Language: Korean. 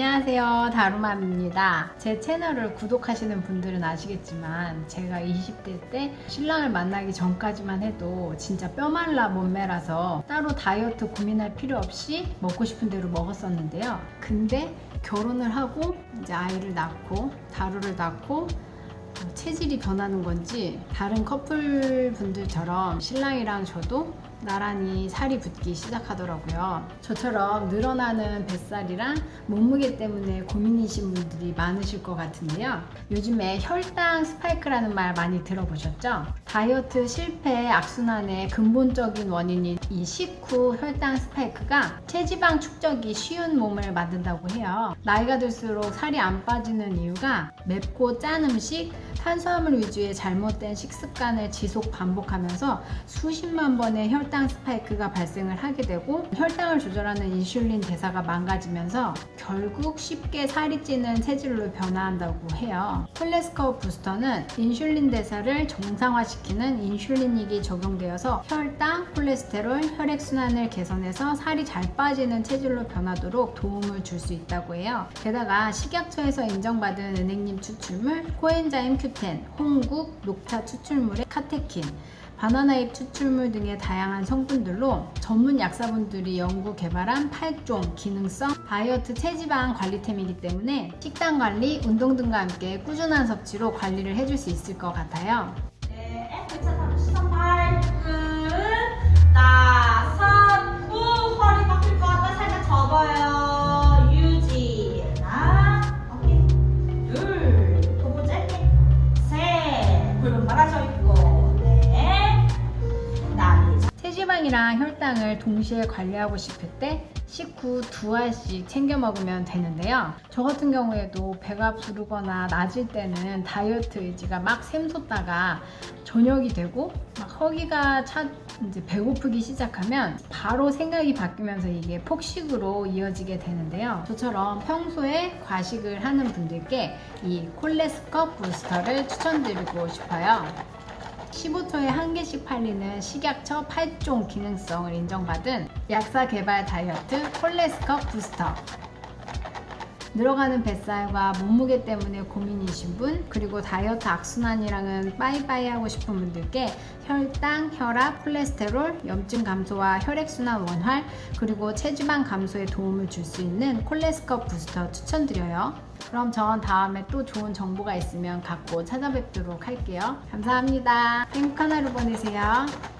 안녕하세요. 다루맘입니다. 제 채널을 구독하시는 분들은 아시겠지만 제가 20대 때 신랑을 만나기 전까지만 해도 진짜 뼈말라 몸매라서 따로 다이어트 고민할 필요 없이 먹고 싶은 대로 먹었었는데요. 근데 결혼을 하고 이제 아이를 낳고 다루를 낳고 어, 체질이 변하는 건지 다른 커플 분들처럼 신랑이랑 저도 나란히 살이 붙기 시작하더라고요. 저처럼 늘어나는 뱃살이랑 몸무게 때문에 고민이신 분들이 많으실 것 같은데요. 요즘에 혈당 스파이크라는 말 많이 들어보셨죠? 다이어트 실패 악순환의 근본적인 원인인 이 식후 혈당 스파이크가 체지방 축적이 쉬운 몸을 만든다고 해요. 나이가 들수록 살이 안 빠지는 이유가 맵고 짠 음식, 탄수화물 위주의 잘못된 식습관을 지속 반복하면서 수십만 번의 혈당 스파이크가 발생을 하게 되고 혈당을 조절하는 인슐린 대사가 망가지면서 결국 쉽게 살이 찌는 체질로 변화한다고 해요. 콜레스테롤 부스터는 인슐린 대사를 정상화시키는 인슐린익이 적용되어서 혈당, 콜레스테롤, 혈액순환을 개선해서 살이 잘 빠지는 체질로 변하도록 도움을 줄 수 있다고 해요. 게다가 식약처에서 인정받은 은행잎 추출물, 코엔자임 큐 텐, 홍국, 녹차 추출물의 카테킨, 바나나잎 추출물 등의 다양한 성분들로 전문 약사분들이 연구 개발한 8종 기능성 다이어트 체지방 관리템이기 때문에 식단 관리, 운동 등과 함께 꾸준한 섭취로 관리를 해줄 수 있을 것 같아요. 체지방이랑 혈당을 동시에 관리하고 싶을 때 식후 두 알씩 챙겨 먹으면 되는데요. 저 같은 경우에도 배가 부르거나 낮을 때는 다이어트 의지가 막 샘솟다가 저녁이 되고 막 허기가 차 이제 배고프기 시작하면 바로 생각이 바뀌면서 이게 폭식으로 이어지게 되는데요. 저처럼 평소에 과식을 하는 분들께 이 콜레스컵 부스터를 추천드리고 싶어요. 15초에 한 개씩 팔리는 식약처 8종 기능성을 인정받은 약사 개발 다이어트 콜레스컵 부스터. 늘어가는 뱃살과 몸무게 때문에 고민이신 분, 그리고 다이어트 악순환이랑은 빠이빠이 하고 싶은 분들께 혈당, 혈압, 콜레스테롤, 염증 감소와 혈액순환 원활, 그리고 체지방 감소에 도움을 줄 수 있는 콜레스컵 부스터 추천드려요. 그럼 전 다음에 또 좋은 정보가 있으면 갖고 찾아뵙도록 할게요. 감사합니다. 행복한 하루 보내세요.